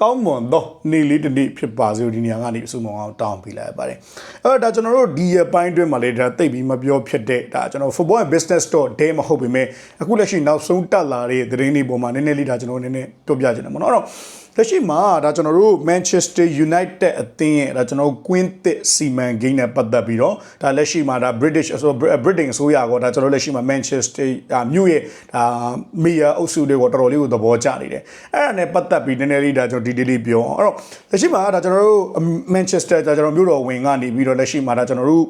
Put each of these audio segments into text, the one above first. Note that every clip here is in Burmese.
ကောင်းမွန်သောနေ့လေးတစ်နေ့ဖြစ်ပါစေဒီနေရာကနေအစုံအောင်တောင်းပေးလိုက်ပါတယ်အဲ့တော့ဒါကျွန်တော်တို့ဒီရပိုင်းအတွင်းမှာလေဒါသိပ်ပြီးမပြောဖြစ်တဲ့ဒါကျွန်တော် football and business store day မဟုတ်ပေမဲ့အခုလက်ရှိနောက်ဆုံးတက်လာတဲ့သတင်းတွေပေါ်မှာနည်းနည်းလေးဒါကျွန်တော်နည်းနည်းပြောပြချင်တယ်ပေါ့နော်အဲ့တော့လက်ရှိမှာဒါကျွန်တော်တို့ Manchester United အသင်းရဲ့ဒါကျွန်တော်တို့ Queen သစ်စီမံကိန်းနဲ့ပတ်သက်ပြီးတော့ဒါလက်ရှိမှာဒါ British အဆို Britain အစိုးရကဒါကျွန်တော်လက်ရှိမှာ Manchester မြို့ရဲ့ဒါမီယာအုပ်စုတွေကိုတော်တော်လေးကိုသဘောကျနေတယ်အဲ့ဒါနဲ့ပတ်သက်ပြီးနည်းနည်းလေးဒါကျွန်တော် detail လေးပြောအောင်အဲ့တော့လက်ရှိမှာဒါကျွန်တော်တို့ Manchester ဒါကျွန်တော်မြို့တော်ဝင်ကနေပြီးတော့လက်ရှိမှာဒါကျွန်တော်တို့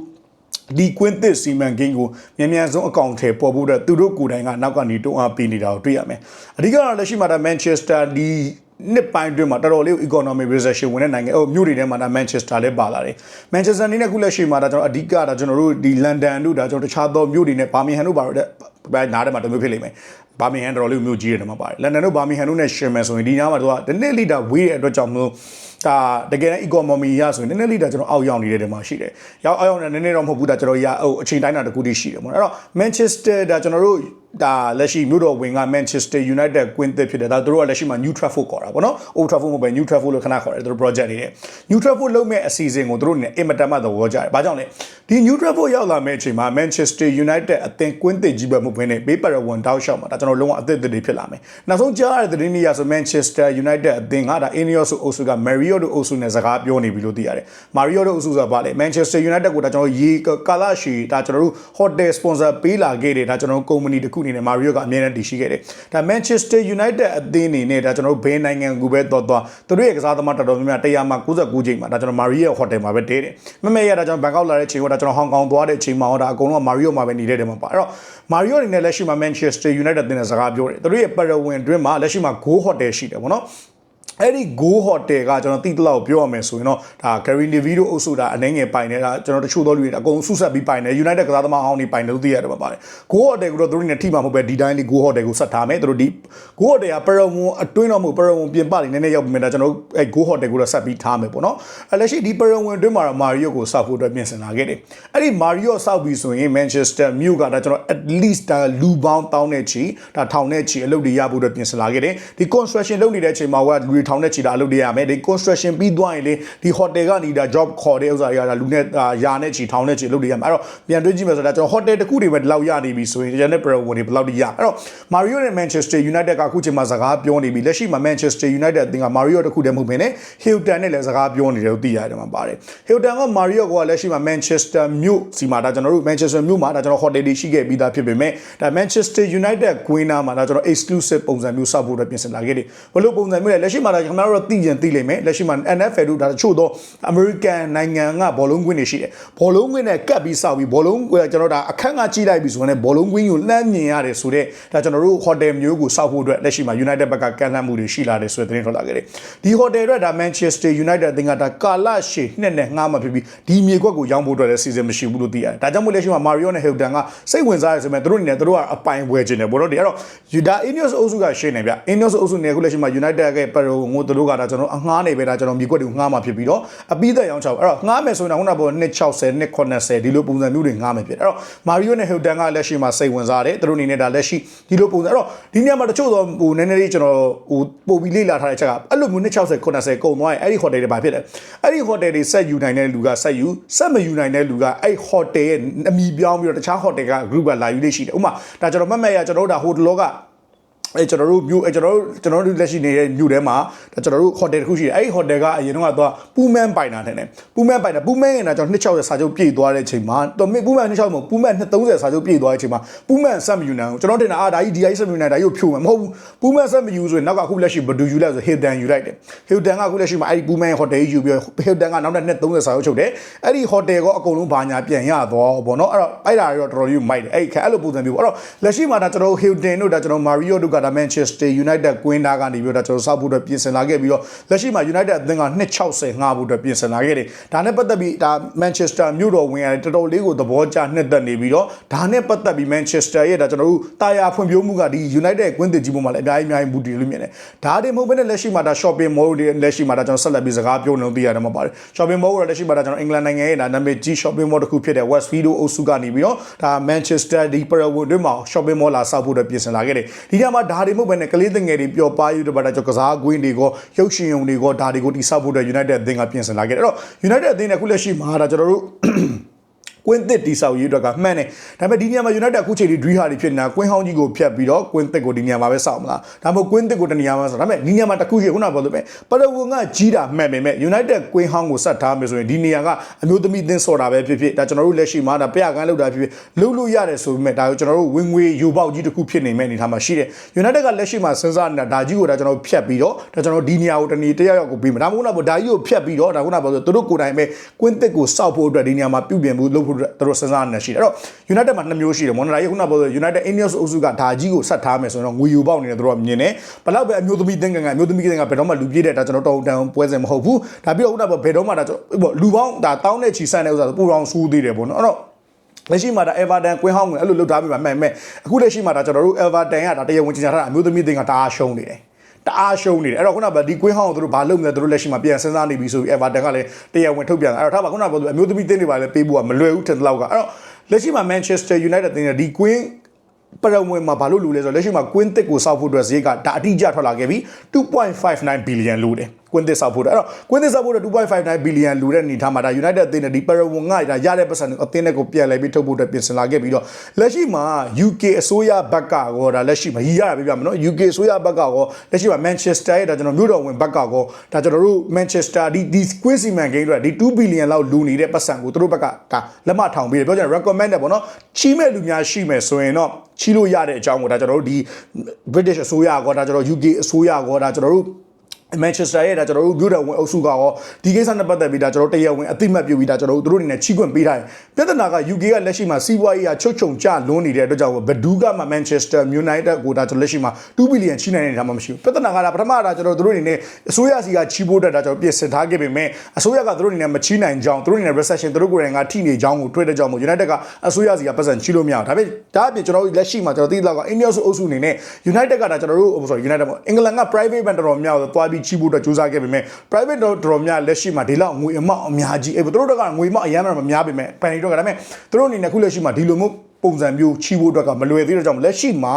ဒီကွင်းသစ်စီမံကိန်းကိုမြန်မြန်ဆုံးအကောင့်ထဲပေါ်ဖို့အတွက်သူတို့ကိုယ်တိုင်ကနောက်ကနေတွန်းအားပေးနေတာကိုတွေ့ရမယ်။အဓိကတော့လက်ရှိမှာဒါ Manchester ဒီနှစ်ပိုင်းအတွင်းမှာတော်တော်လေး economic recession ဝင်တဲ့နိုင်ငံဟိုမြို့တွေထဲမှာဒါ Manchester လည်းပါလာတယ်။ Manchester နေနဲ့ခုလက်ရှိမှာဒါကျွန်တော်အဓိကဒါကျွန်တော်တို့ဒီ London တို့ဒါကျွန်တော်တခြားသောမြို့တွေနဲ့ Birmingham တို့ပါတော့ဘယ်နားထဲမှာတမျိုးဖြစ်လိမ့်မယ်။ ဘာမီဟန်တော်လေးမြို့ကြီးတယ်မှာပါတယ်လန်ဒန်တို့ဘာမီဟန်တို့နဲ့ရှင်မယ်ဆိုရင်ဒီညမှာတော့ဒီနေ့လီတာဝေးတဲ့အတွက်ကြောင့်မလို့ ဒါတကယ်တမ်း economy ရဆိုရင်နည်းနည်းလေးဒါကျွန်တော်အောက်ရောက်နေတဲ့တဲမှာရှိတယ်။ရောက်အောက်ရောက်နေနည်းနည်းတော့မဟုတ်ဘူးဒါကျွန်တော်ရဟိုအချိန်တိုင်းတာတခုတည်းရှိတယ်ပေါ့နော်။အဲ့တော့ Manchester ဒါကျွန်တော်တို့ဒါလက်ရှိမြို့တော်ဝင်က Manchester United ကွင်းသစ်ဖြစ်တယ်ဒါတို့ကလက်ရှိမှာ New Trafford ခေါ်တာပေါ့နော် Old Trafford မဟုတ်ပဲ New Trafford လို့ခဏခေါ်တယ်တို့ project နေတယ် New Trafford လုပ်မဲ့အစီအစဉ်ကိုတို့နေအင်မတန်မှသဘောကျတယ်။ဘာကြောင့်လဲဒီ New Trafford ရောက်လာမဲ့အချိန်မှာ Manchester United အသင်းကွင်းသစ်ကြီးပဲမဟုတ်ဘဲနဲ့ Paper One တောက်ရှောက်မှာဒါကျွန်တော်လုံးဝအသစ်တွေဖြစ်လာမယ်။နောက်ဆုံးကြားရတဲ့သတင်းတွေရဆို Manchester United အသင်းကဒါ Ineos အုပ်စုက Marriott အုပ်စုနဲ့စကားပြောနေပြီလို့သိရတယ်။ Marriott အုပ်စုဆိုတာဗာလေ Manchester United ကိုဒါကျွန်တော်ရေကာလရှည်ဒါကျွန်တော်တို့ hotel sponsor ပေးလာခဲ့တယ်ဒါကျွန်တော်တို့ company တစ်ခုအနေနဲ့ Marriott ကအမြဲတမ်းတည်ရှိခဲ့တယ်။ဒါ Manchester United အသင်းအနေနဲ့ဒါကျွန်တော်တို့ဘယ်နိုင်ငံကူပဲတော်တော်သူတို့ရဲ့ကစားသမားတော်တော်များများတရားမှာ99ချိန်မှာဒါကျွန်တော် Marriott hotel မှာပဲတဲတယ်။မမေရဒါကျွန်တော်ဘန်ကောက်လာတဲ့ချိန်ကဒါကျွန်တော်ဟောင်ကောင်သွားတဲ့ချိန်မှာဟောဒါအကုန်လုံး Marriott မှာပဲနေတဲ့တယ်မှာပါ။အဲ့တော့ Marriott အနေနဲ့လက်ရှိမှာ Manchester United အသင်းနဲ့စကားပြောတယ်။သူတို့ရဲ့ Parawan အတွင်းမှာလက်ရှိမှာ Go Hotel ရှိတယ်ပေါ့နော်။ အဲ့ဒီ Go Hotel ကကျွန်တော်တိတလောက်ပြောရမယ်ဆိုရင်တော့ဒါ Gary Neville အုပ်စုဒါအနေငယ်ပိုင်နေတာကျွန်တော်တချို့သောလူတွေအကုန်ဆုဆက်ပြီးပိုင်နေ United ကစားသမားဟောင်းတွေပိုင်တယ်လို့သိရတယ်မှာပါတယ် Go Hotel ကိုတော့သူတို့နေထိမှာမဟုတ်ပဲဒီတိုင်းလေး Go Hotel ကိုဆက်ထားမယ်သူတို့ဒီ Go Hotel ကပရဝွန်အတွင်းတော့မဟုတ်ပရဝွန်ပြင်ပတွေနည်းနည်းရောက်ပြီးမှဒါကျွန်တော်အဲ့ Go Hotel ကိုတော့ဆက်ပြီးထားမယ်ပေါ့နော်အဲ့လက်ရှိဒီပရဝွန်အတွင်းမှာတော့ Mario ကိုစောက်ဖို့အတွက်ပြင်ဆင်လာခဲ့တယ်အဲ့ဒီ Mario စောက်ပြီးဆိုရင် Manchester မြို့ကဒါကျွန်တော် at least ဒါလူပေါင်းတောင်းတဲ့ချီဒါထောင်တဲ့ချီအလုပ်တွေရဖို့အတွက်ပြင်ဆင်လာခဲ့တယ်ဒီ construction လုပ်နေတဲ့အချိန်မှာကလူတွေထောင်တဲ့ချီဒါအလုပ်တွေရမယ်ဒီ construction ပြီးသွားရင်လေဒီ hotel ကနေဒါ job ခေါ်တဲ့ဥစ္စာတွေကဒါလူနဲ့ယာနဲ့ချီထောင်နဲ့ချီလုပ်တွေရမယ်အဲ့တော့ပြန်တွေးကြည့်မယ်ဆိုတော့ကျွန်တော် hotel တစ်ခုတွေပဲဒီလောက်ရနေပြီဆိုရင်ကျန်တဲ့ pro ဝင်တွေဘယ်လောက်ထိရအဲ့တော့ Mario နဲ့ Manchester United ကအခုချိန်မှာစကားပြောနေပြီလက်ရှိမှာ Manchester United အသင်းက Mario တစ်ခုတည်းမဟုတ်ဘဲနဲ့ Hilton နဲ့လည်းစကားပြောနေတယ်လို့သိရတယ်မှာပါတယ် Hilton က Mario ကလက်ရှိမှာ Manchester မြို့စီမှာဒါကျွန်တော်တို့ Manchester မြို့မှာဒါကျွန်တော် hotel တွေရှိခဲ့ပြီးသားဖြစ်ပေမဲ့ဒါ Manchester United ကွင်းနာမှာဒါကျွန်တော် exclusive ပုံစံမျိုးစောက်ဖို့အတွက်ပြင်ဆင်လာခဲ့တယ်ဘလို့ပုံစံမျိုးလဲလက်ရှိမှာဒါခင်ဗျားတို့သိရင်သိလိမ့်မယ်လက်ရှိမှာ NFL တို့ဒါတချို့သော American နိုင်ငံကဘောလုံးကွင်းတွေရှိတယ်ဘောလုံးကွင်းနဲ့ကပ်ပြီးစောက်ပြီးဘောလုံးကွင်းကျွန်တော်ဒါအခန်းကကြည့်လိုက်ပြီဆိုရင်ဘောလုံးကွင်းကိုလှမ်းမြင်ရတယ်ဆိုတော့ဒါကျွန်တော်တို့ hotel မျိုးကိုစောက်ဖို့အတွက်လက်ရှိမှာ United ဘက်ကကန့်လန့်မှုတွေရှိလာတယ်ဆိုတဲ့သတင်းထွက်လာခဲ့တယ်ဒီ hotel အတွက်ဒါ Manchester United အသင်းကဒါကာလရှည်နှစ်နဲ့ငှားမှဖြစ်ပြီးဒီမြေကွက်ကိုရောင်းဖို့အတွက်လည်းစီစဉ်မရှိဘူးလို့သိရတယ်ဒါကြောင့်မို့လက်ရှိမှာ Mario နဲ့ Hilton ကစိတ်ဝင်စားရဆိုပေမဲ့သူတို့အနေနဲ့သူတို့ကအပိုင်ဝယ်ခြင်းတယ်ဘောတော့ဒီအဲ့တော့ Yuda Ineos အုပ်စုကရှင်းနေဗျ Ineos အုပ်စုနေအခုလက်ရှိမှာ United ရဲ့ Pero ငိုသူတို့ကဒါကျွန်တော်အငှားနေပဲဒါကျွန်တော်မြေကွက်တွေကိုငှားမှဖြစ်ပြီးတော့အပြီးသက်ရောင်းချောက်အဲ့တော့ငှားမယ်ဆိုရင်တော့ခုနကပေါ်260 280ဒီလိုပုံစံမျိုးတွေငှားမယ်ဖြစ်အဲ့တော့ Mario နဲ့ Hilton ကလက်ရှိမှာစိတ်ဝင်စားတယ်သူတို့အနေနဲ့ဒါလက်ရှိဒီလိုပုံစံအဲ့တော့ဒီနေရာမှာတချို့တော့ဟိုနည်းနည်းလေးကျွန်တော်ဟိုပို့ပြီးလေ့လာထားတဲ့ချက်ကအဲ့လိုမျိုး260 90ကုန်သွားရင်အဲ့ဒီ hotel တွေဘာဖြစ်လဲအဲ့ဒီ hotel တွေဆက်ယူနိုင်တဲ့လူကဆက်ယူဆက်မယူနိုင်တဲ့လူကအဲ့ hotel ရဲ့အမီပြောင်းပြီးတော့တခြား hotel က group ကလာယူလေးရှိတယ်ဥပမာဒါကျွန်တော်မှတ်မှတ်ရကျွန်တော်တို့ဒါ hotel လောက အဲကျွန်တော်တို့မြို့အဲကျွန်တော်တို့ကျွန်တော်တို့လက်ရှိနေတဲ့မြို့ထဲမှာဒါကျွန်တော်တို့ဟိုတယ်တစ်ခုရှိတယ်အဲ့ဒီဟိုတယ်ကအရင်တော့ကတော့ပူမန်ပိုင်တာတဲ့နဲ့ပူမန်ပိုင်တာပူမန်ကကျွန်တော်260စာချုပ်ပြည့်သွားတဲ့အချိန်မှာတော့ပူမန်260မဟုတ်ပူမန်230စာချုပ်ပြည့်သွားတဲ့အချိန်မှာပူမန်ဆက်မယူနိုင်ဘူးကျွန်တော်တင်တာအာဒါကြီးဒီအိဆက်မယူနိုင်ဒါကြီးကိုဖြိုးမယ်မဟုတ်ဘူးပူမန်ဆက်မယူဆိုရင်နောက်ကအခုလက်ရှိဘဒူယူလိုက်ဆိုဟီဒန်ယူလိုက်တယ်ဟီဒန်ကအခုလက်ရှိမှာအဲ့ဒီပူမန်ဟိုတယ်ယူပြီးဟီဒန်ကနောက်တဲ့230စာချုပ်ချုပ်တယ်အဲ့ဒီဟိုတယ်ကအကုန်လုံးဘာညာပြန်ရသွားဘောနော်အဲ့တော့အဲ့ဒါတွေတော့တော်တော်လေးမိုက်တယ်အဲ့ခါအဲ့လိုပုံစံမျိုးပေါ့အဲ့တော့လက်ရှိမှာဒါကျွန်တော်ဟီဒန်တို့ဒါကျွန်တော်မာရီယိုတို့ကဒါဒါ Manchester United ကွင်းသားကနေပြီးတော့ဒါကျွန်တော်စောက်ဖို့အတွက်ပြင်ဆင်လာခဲ့ပြီးတော့လက်ရှိမှာ United အသင်းက260ငှားဖို့အတွက်ပြင်ဆင်လာခဲ့တယ်ဒါနဲ့ပတ်သက်ပြီးဒါ Manchester မြို့တော်ဝင်ရတယ်တော်တော်လေးကိုသဘောကျနှစ်သက်နေပြီးတော့ဒါနဲ့ပတ်သက်ပြီး Manchester ရဲ့ဒါကျွန်တော်တို့တာယာဖွံ့ဖြိုးမှုကဒီ United ကွင်းသစ်ကြီးပေါ်မှာလည်းအများကြီးအများကြီးမူတည်လို့မြင်တယ်ဒါတွေမဟုတ်ဘဲနဲ့လက်ရှိမှာဒါ shopping mall တွေလက်ရှိမှာဒါကျွန်တော်ဆက်လက်ပြီးစကားပြောနေလို့သိရတယ်မှာပါတယ် shopping mall ကလက်ရှိမှာဒါကျွန်တော်အင်္ဂလန်နိုင်ငံရဲ့ဒါနာမည်ကြီး shopping mall တစ်ခုဖြစ်တဲ့ Westfield အုပ်စုကနေပြီးတော့ဒါ Manchester ဒီ Paragon တွေမှာ shopping mall လာဆောက်ဖို့အတွက်ပြင်ဆင်လာခဲ့တယ်ဒီညမှာဒါတွေမဟုတ်ဘဲနဲ့ကလေးငယ်တွေပျော်ပါးယူတဲ့ဘာဒါကျွန်တော်ကစားကွင်းတွေကိုရုပ်ရှင်ရုံတွေကိုဒါတွေကိုတိဆောက်ဖို့အတွက် United အသင်းကပြင်ဆင်လာခဲ့တယ်အဲ့တော့ United အသင်းနဲ့အခုလက်ရှိမှာဒါကျွန်တော်တို့ ကွင်းသစ်တိဆောက်ရေးအတွက်ကမှန်တယ်ဒါပေမဲ့ဒီနေရာမှာ United အခုချိန်ဒီ dream ဟာတွေဖြစ်နေတာကွင်းဟောင်းကြီးကိုဖြတ်ပြီးတော့ကွင်းသစ်ကိုဒီနေရာမှာပဲဆောက်မလားဒါမှမဟုတ်ကွင်းသစ်ကိုတနေရာမှာဆောက်ဒါပေမဲ့ဒီနေရာမှာတစ်ခုရှိခုနကပြောလို့ပဲပရဝုံကကြီးတာမှန်ပေမဲ့ United ကွင်းဟောင်းကိုဆက်ထားမယ်ဆိုရင်ဒီနေရာကအမျိုးသမီးသင်းဆော်တာပဲဖြစ်ဖြစ်ဒါကျွန်တော်တို့လက်ရှိမှာဒါပြကန်းလောက်တာဖြစ်ဖြစ်လှုပ်လို့ရတယ်ဆိုပေမဲ့ဒါကိုကျွန်တော်တို့ဝင်ငွေယူပေါက်ကြီးတစ်ခုဖြစ်နေမဲ့အနေထားမှာရှိတယ် United ကလက်ရှိမှာစဉ်းစားနေတာဒါကြီးကိုဒါကျွန်တော်တို့ဖြတ်ပြီးတော့ဒါကျွန်တော်ဒီနေရာကိုတနေတယောက်ယောက်ကိုပြီးမှာဒါမှမဟုတ်တော့ဒါကြီးကိုဖြတ်ပြီးတော့ဒါခုနကပြောဆိုသူတို့ကိုယ်တိုင်ပဲကွင်းသစ်ကိုစောက်ဖို့အတွက်ဒီနေရာမှာပြုပြင်ဖို့လုပ်ဖို့သူတို့စဉ်းစားနေရှိတယ်အဲ့တော့ United မှာနှစ်မျိုးရှိတယ်မော်နရာကြီးခုနကပြောဆို United Ineos အုပ်စုကဒါကြီးကိုဆက်ထားမယ်ဆိုတော့ငွေယူပေါက်နေတယ်သူတို့ကမြင်တယ်ဘလောက်ပဲအမျိုးသမီးသင်္ကန်းကအမျိုးသမီးသင်္ကန်းကဘယ်တော့မှလူပြည့်တဲ့ဒါကျွန်တော်တောင်းတန်ပွဲစဉ်မဟုတ်ဘူးဒါပြီးတော့ခုနကပြောဘယ်တော့မှဒါကျွန်တော်လူပေါင်းဒါတောင်းတဲ့ချီဆန့်တဲ့ဥစ္စာဆိုပူအောင်စူးသေးတယ်ပေါ့နော်အဲ့တော့လက်ရှိမှာဒါ Everton ကွင်းဟောင်းကိုအဲ့လိုလုပ်ထားပြီးမှမှန်မဲ့အခုလက်ရှိမှာဒါကျွန်တော်တို့ Everton ကဒါတရားဝင်ကြီးညာထားတာအမျိုးသမီးသင်္ကန်းတအားရှုံးနေတယ် တအားရှုံးနေတယ်အဲ့တော့ခုနကဒီကွင်းဟောင်းကိုသူတို့ဘာလုပ်မလဲသူတို့လက်ရှိမှာပြန်စဉ်းစားနေပြီဆိုပြီး Everton ကလည်းတရားဝင်ထုတ်ပြန်တာအဲ့တော့ထားပါခုနကပြောသူအမျိုးသမီးသင်းတွေပါလည်းပေးဖို့ကမလွယ်ဘူးထင်တဲ့လောက်ကအဲ့တော့လက်ရှိမှာ Manchester United တင်းတဲ့ဒီကွင်းပရမွေမှာဘာလို့လူလဲဆိုတော့လက်ရှိမှာကွင်းတစ်ကိုစောက်ဖို့အတွက်ဈေးကဒါအတိအကျထွက်လာခဲ့ပြီ2.59 billion လို့တယ် ကွင်းသစ်ဆောက်ဖို့အဲ့တော့ကွင်းသစ်ဆောက်ဖို့2.59 billion လူတဲ့အနေထားမှာဒါ United အသင်းနဲ့ဒီ Paragon ကဒါရတဲ့ပတ်စံအသင်းနဲ့ကိုပြန်လဲပြီးထုတ်ဖို့အတွက်ပြင်ဆင်လာခဲ့ပြီးတော့လက်ရှိမှာ UK အစိုးရဘက်ကရောဒါလက်ရှိမှာရည်ရတာပြပြမယ်နော် UK အစိုးရဘက်ကရောလက်ရှိမှာ Manchester ရဲ့ဒါကျွန်တော်မြို့တော်ဝင်ဘက်ကရောဒါကျွန်တော်တို့ Manchester ဒီဒီ Queen Seaman Game တွေဒီ2 billion လောက်လူနေတဲ့ပတ်စံကိုသူတို့ဘက်ကဒါလက်မထောင်ပေးတယ်ပြောကြတယ် recommended ပေါ့နော်ချီးမဲ့လူများရှိမယ်ဆိုရင်တော့ချီးလို့ရတဲ့အကြောင်းကိုဒါကျွန်တော်တို့ဒီ British အစိုးရကောဒါကျွန်တော် UK အစိုးရကောဒါကျွန်တော်တို့ Manchester ရဲ့ဒါကျွန်တော်တို့မြို့တော်ဝင်အုပ်စုကရောဒီကိစ္စနဲ့ပတ်သက်ပြီးဒါကျွန်တော်တို့တရားဝင်အသိမှတ်ပြုပြီးဒါကျွန်တော်တို့တို့အနေနဲ့ချီးကွန့်ပေးထားတယ်ပြဿနာက UK ကလက်ရှိမှာစီးပွားရေးကချုပ်ချုံကျလွန်းနေတဲ့အတွက်ကြောင့်ဘဒူးကမှ Manchester United ကိုဒါကျွန်တော်လက်ရှိမှာ2 billion ချီးနိုင်နေတာမှမရှိဘူးပြဿနာကဒါပထမဒါကျွန်တော်တို့အနေနဲ့အစိုးရစီကချီးဖို့တက်ဒါကျွန်တော်ပြင်ဆင်ထားခဲ့ပေမဲ့အစိုးရကတို့အနေနဲ့မချီးနိုင်ကြောင်းတို့အနေနဲ့ recession တို့ကိုယ်တိုင်ကထိနေကြောင်းကိုတွေ့တဲ့ကြောင့်မို့ United ကအစိုးရစီကပတ်စံချီးလို့မရဘူးဒါပေမဲ့ဒါအပြင်ကျွန်တော်တို့လက်ရှိမှာကျွန်တော်သိတော့က Ineos အုပ်စုအနေနဲ့ United ကဒါကျွန်တော်တို့ sorry United ပေါ့အင်္ဂလန်က private bank တော်တော်များတော့သွားပြီးချီးဖို့အတွက်ကြိုးစားခဲ့ပေမဲ့ private တော်တော်များလက်ရှိမှာဒီလောက်ငွေအမောက်အများကြီးအဲ့သူတို့ကငွေအမောက်အရမ်းမများပေမဲ့ penny တော့ကဒါပေမဲ့သူတို့အနေနဲ့ခုလက်ရှိမှာဒီလိုမျိုး ပုံစံမျိုးချီဖို့အတွက်ကမလွယ်သေးတဲ့ကြောင့်လက်ရှိမှာ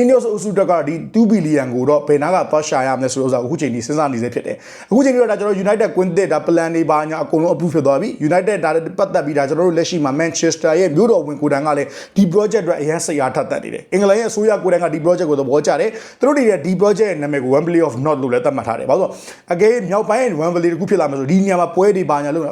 Ineos အုပ်စုတက်ကဒီ2 billion ကိုတော့ဘယ်နာကသွားရှာရမလဲဆိုတော့အခုချိန်ကြီးစဉ်းစားနေစေဖြစ်တယ်အခုချိန်ကြီးတော့ဒါကျွန်တော် United ကွင်းသစ်ဒါ plan တွေပါညာအကုန်လုံး approve ဖြစ်သွားပြီ United ဒါပတ်သက်ပြီးဒါကျွန်တော်တို့လက်ရှိမှာ Manchester ရဲ့မြို့တော်ဝင်ကိုတန်းကလည်းဒီ project အတွက်အရင်စိတ်အားထက်သန်နေတယ်အင်္ဂလန်ရဲ့အစိုးရကိုတန်းကဒီ project ကိုသဘောကျတယ်သူတို့တွေဒီ project ရဲ့နာမည်ကို Wembley of North လို့လည်းသတ်မှတ်ထားတယ်ဘာလို့အကယ်မြောက်ပိုင်း Wembley တခုဖြစ်လာမယ်ဆိုဒီနေရာမှာပွဲတွေပါညာလို့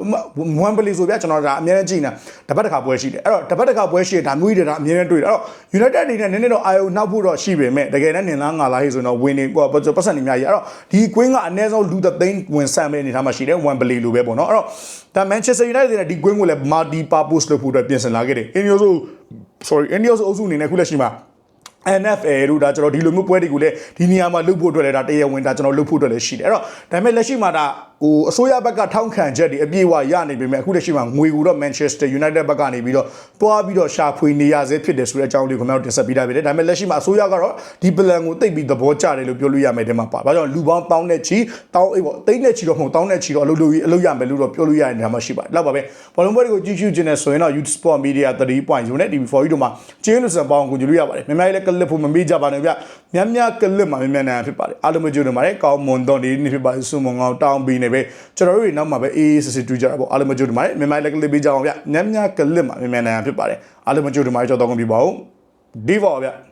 Wembley ဆိုပြကျွန်တော်ဒါအများကြီးကြည့်နေတာတပတ်တစ်ခါပွဲရှိတယ်အဲ့တော့တပတ်တစ်ခါပွဲရှိတယ်ဒါမျိုးတွေဒါအများကြီးတွေ့တယ်အဲ့တော့ United အနေနဲ့နည်းနည်းတော့အာယုံနောက်ဖို့တော့ရှိပေမဲ့တကယ်နဲ့နင်သားငါလားဟိဆိုတော့ဝင်နေပတ်စံနေများကြီးအဲ့တော့ဒီ Queen ကအနည်းဆုံးလူသသိန်းဝင်ဆန့်မဲ့အနေထားမှာရှိတယ် Wembley လိုပဲပေါ့နော်အဲ့တော့ဒါ Manchester United နဲ့ဒီ Queen ကိုလည်း multi purpose လုပ်ဖို့အတွက်ပြင်ဆင်လာခဲ့တယ် Ineos sorry Ineos အုပ်စုအနေနဲ့ခုလက်ရှိမှာ NFL တို့ဒါကျွန်တော်ဒီလိုမျိုးပွဲတွေကိုလည်းဒီနေရာမှာလုပ်ဖို့အတွက်လည်းဒါတရားဝင်ဒါကျွန်တော်လုပ်ဖို့အတွက်လည်းရှိတယ်အဲ့တော့ဒါပေမဲ့လက်ရှိမှာဒါ ဟိုအစိုးရဘက်ကထောက်ခံချက်တွေအပြည့်အဝရနေပေမဲ့အခုလက်ရှိမှာငွေကိုတော့ Manchester United ဘက်ကနေပြီးတော့တွားပြီးတော့ရှာဖွေနေရစေဖြစ်တယ်ဆိုတဲ့အကြောင်းလေးကိုကျွန်တော်တင်ဆက်ပေးထားပြီလေဒါပေမဲ့လက်ရှိမှာအစိုးရကတော့ဒီ plan ကိုတိတ်ပြီးသဘောကျတယ်လို့ပြောလို့ရမယ်ဒီမှာပါဘာကြောင့်လူပေါင်းတောင်းတဲ့ချီတောင်းအေးပေါ့တိတ်နဲ့ချီတော့မဟုတ်တောင်းတဲ့ချီတော့အလုပ်လုပ်အလုပ်ရမယ်လို့တော့ပြောလို့ရတယ်ဒါမှရှိပါတယ်လောက်ပါပဲဘောလုံးပွဲတွေကိုကြည့်ရှုခြင်းနဲ့ဆိုရင်တော့ Youth Sport Media 3.0နဲ့ TV4 တို့မှာကျင်းလို့စံပေါင်းကိုကြည့်လို့ရပါတယ်မြန်မာပြည်လည်းကလစ်ဖို့မမေ့ကြပါနဲ့ဗျများများကလစ်မှာများများနိုင်ဖြစ်ပါတယ်အားလုံးမကြည့်လို့ပါတယ်ကောင်းမွန်တော့နေနေဖြစ်ပါတယ်စုံမငောင်းတောင်းပြီးနေပဲကျွန်တော်တို့တွေနောက်မှာပဲအေးအေးစစ်စစ်တူးကြတာပေါ့အားလုံးမကြည့်လို့ပါတယ်မြန်မာပြည်လည်းကလစ်ပေးကြအောင်ဗျများများကလစ်မှာများများနိုင်ဖြစ်ပါတယ်အားလုံးမကြည့်လို့ပါတယ်ကြောက်တော့ကုန်ပြီပါဦးဒီပါဗျ